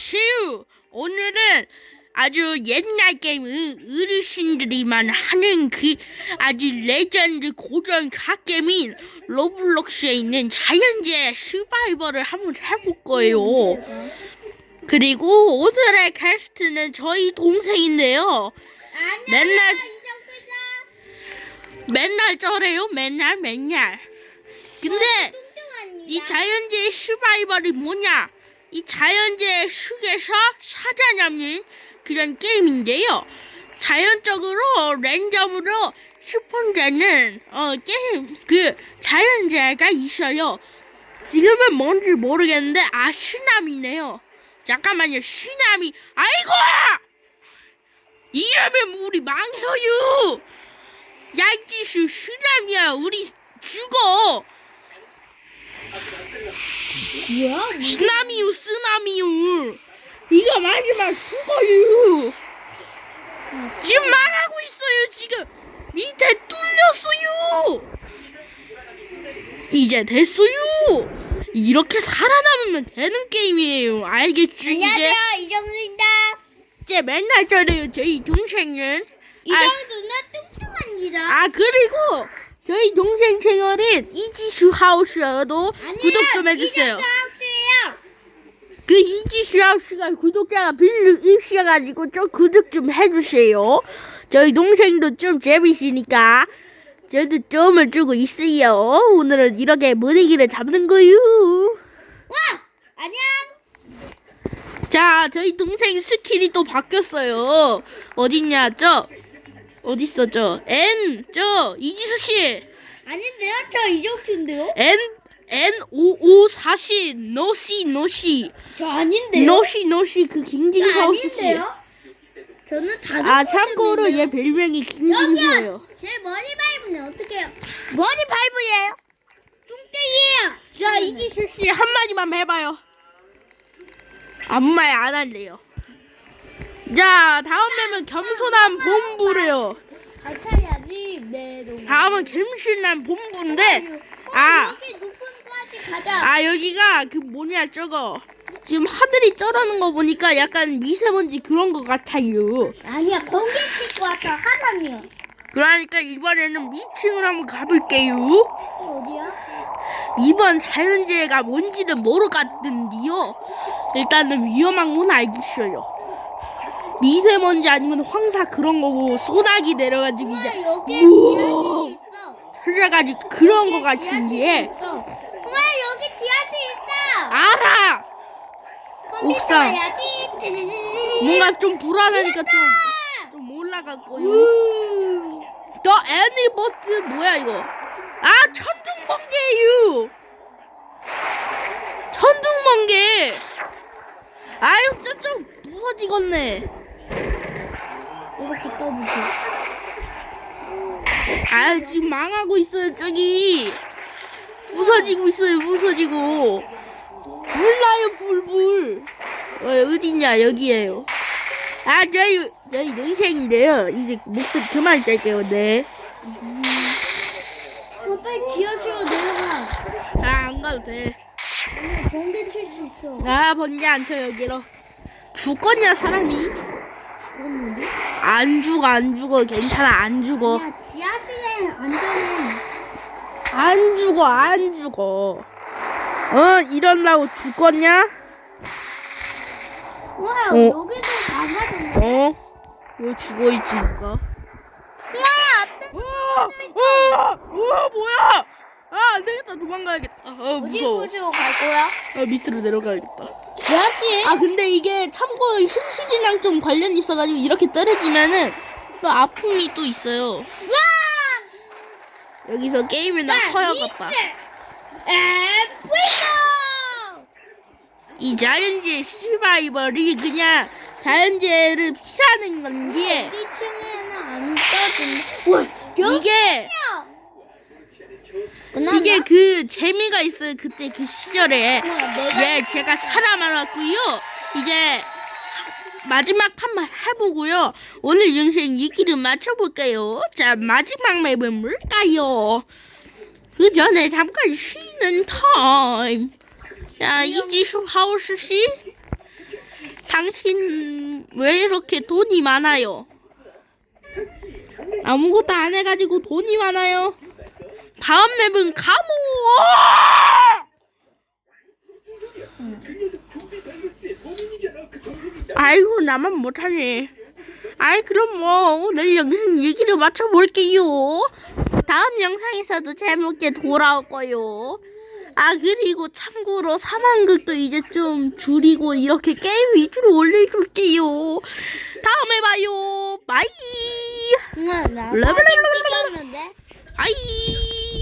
안녕하세요. 오늘은 아주 옛날 게임 의- 어르신들이만 하는 그 아주 레전드 고전 갓게임인 로블록스에 있는 자연재해 서바이벌을 한번 해볼 거예요. 그리고 오늘의 게스트는 저희 동생인데요. 맨날 맨날 저래요. 맨날 맨날. 근데 이 자연재해 서바이벌이 뭐냐? 이 자연재해 속에서 살아남는 그런 게임인데요. 자연적으로 랜덤으로 스폰되는 어 게임 그 자연재해가 있어요. 지금은 뭔지 모르겠는데 아 쓰나미네요. 잠깐만요 쓰나미 아이고 이러면 우리 망해요. 야이지수 쓰나미야 우리 죽어. 뭐야? 쓰나미요 쓰나미요. 이거 마지막 죽어요 지금 말하고 있어요 지금. 밑에 뚫렸어요. 이제 됐어요. 이렇게 살아남으면 되는 게임이에요. 알겠지 이제? 안녕하세요 이정수입니다. 이제 맨날 저래요 저희 동생은. 아, 이정수는 뚱뚱합니다. 아 그리고 저희 동생 채널은 이지수 하우스도 구독 좀 해주세요. 그 이지수 하우스가 구독자가 빌려 있어가지고 좀 구독 좀 해주세요. 저희 동생도 좀 재밌으니까 저도 좀을 주고 있어요. 오늘은 이렇게 분위기를 잡는 거요. 와 안녕. 자, 저희 동생 스킬이 또 바뀌었어요. 어딨냐, 저 어딨어, 저 N 저 이지수 씨 아닌데요? 저 이정수인데요? N N O O 사시 노시 노시 저 아닌데요? 노시 노시 그저 킹징사우스 씨. 아닌데요? 저는 다른 아거 참고로? 얘 별명이 킹징수예요. 제 머리 밟으면 어떡해요? 머리 밟으예요? 뚱땡이에요. 자 이지수 씨 한마디만 해봐요. 아무 말 안 할래요. 자 다음 mem은 겸손한 본부래요. 알차야지 매동. 다음은 겸손한 본부인데 아. 여기 높은 거까지 가자. 아 여기가 그 뭐냐 저거 지금 하늘이 쩌르는 거 보니까 약간 미세먼지 그런 거 같아요. 아니야 번개 찍고 왔어 하람이야. 그러니까 이번에는 미층을 한번 가볼게요. 어디야? 이번 자연재해가 뭔지는 모르겠던데요. 일단은 위험한 건 알겠어요. 미세먼지 아니면 황사 그런 거고 소나기 내려가지고 이제 여기 우와. 흘려가지고 그런 거 같은데. 우와 여기 지하실 있다. 알아. 옥상. 뭔가 좀 불안하니까 좀 좀 올라갈 거요. 우. 더 애니버트 뭐야 이거? 아 천둥번개예요. 천둥번개. 아유 저좀 부서지겠네. 이렇게 떠보세요. 아 지금 망하고 있어요 저기. 부서지고 있어요 부서지고. 불 나요 불불. 어 어딨냐 여기에요. 아 저희 저희 동생인데요. 이제 목소리 그만 뗄게요 네. 어, 빨리 지하실로 내려가. 아안 가도 돼. 아니야 번개 칠 수 있어. 아 번개 안 쳐 여기로. 죽겠냐 사람이? 죽었는데? 안 죽어 안 죽어 괜찮아 안 죽어 야 지하실에 안전해. 안 죽어 안 죽어 어 이런다고 죽겠냐? 와 어. 여기도 나가졌네. 어? 왜 죽어 있지니까? 와 앞에 어, 어, 어 뭐야? 아 안되겠다 도망가야겠다 아 어디 무서워 곳으로 갈 거야? 아 밑으로 내려가야겠다 지하실. 아 근데 이게 참고로 현실이랑 좀 관련이 있어가지고 이렇게 떨어지면은 또 아픔이 또 있어요 와. 여기서 게임을 나 허여갔다. 이 자연재해 서바이벌이 그냥 자연재해를 피하는 건지 2층에는 안 떠진다. 와 이게 끝났나? 이게 그 재미가 있어요 그때 그 시절에. 내가 예 제가 살아남았고요. 이제 하- 마지막 판만 해보고요. 오늘 영상 이기를 맞춰볼까요? 자 마지막 맵은 뭘까요? 그 전에 잠깐 쉬는 타임. 자 이지수 하우스 씨. 당신 왜 이렇게 돈이 많아요? 아무것도 안 해가지고 돈이 많아요. 다음 맵은 감옥. 아이고 나만 못하네. 아이 그럼 뭐 오늘 영상 얘기를 마쳐볼게요. 다음 영상에서도 재밌게 돌아올 거요. 아 그리고 참고로 사망극도 이제 좀 줄이고 이렇게 게임 위주로 올려줄게요. 다음에 봐요. 바이. 나. 사진 찍었는데. 바이.